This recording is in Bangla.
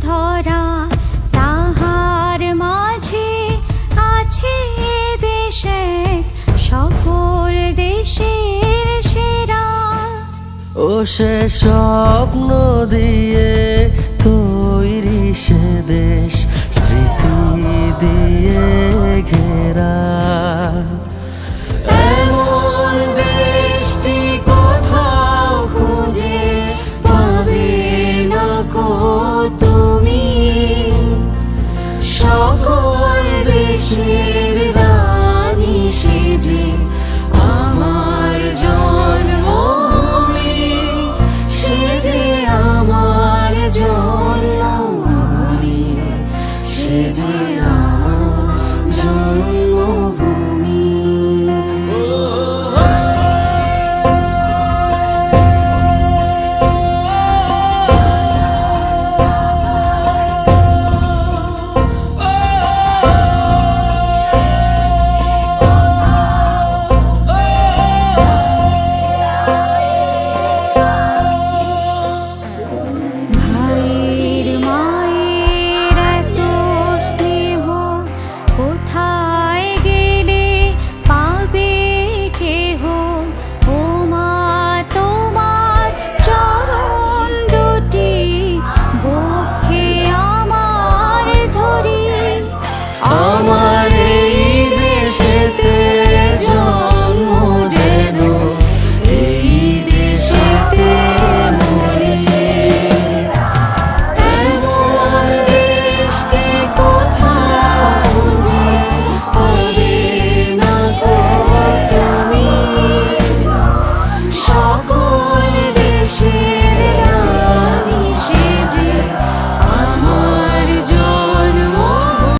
ধরা তাহার মাঝে আছে দেশে সকল দেশের সেরা। ও সে স্বপ্ন দিয়ে তৈরি সে দেশ। 老公的心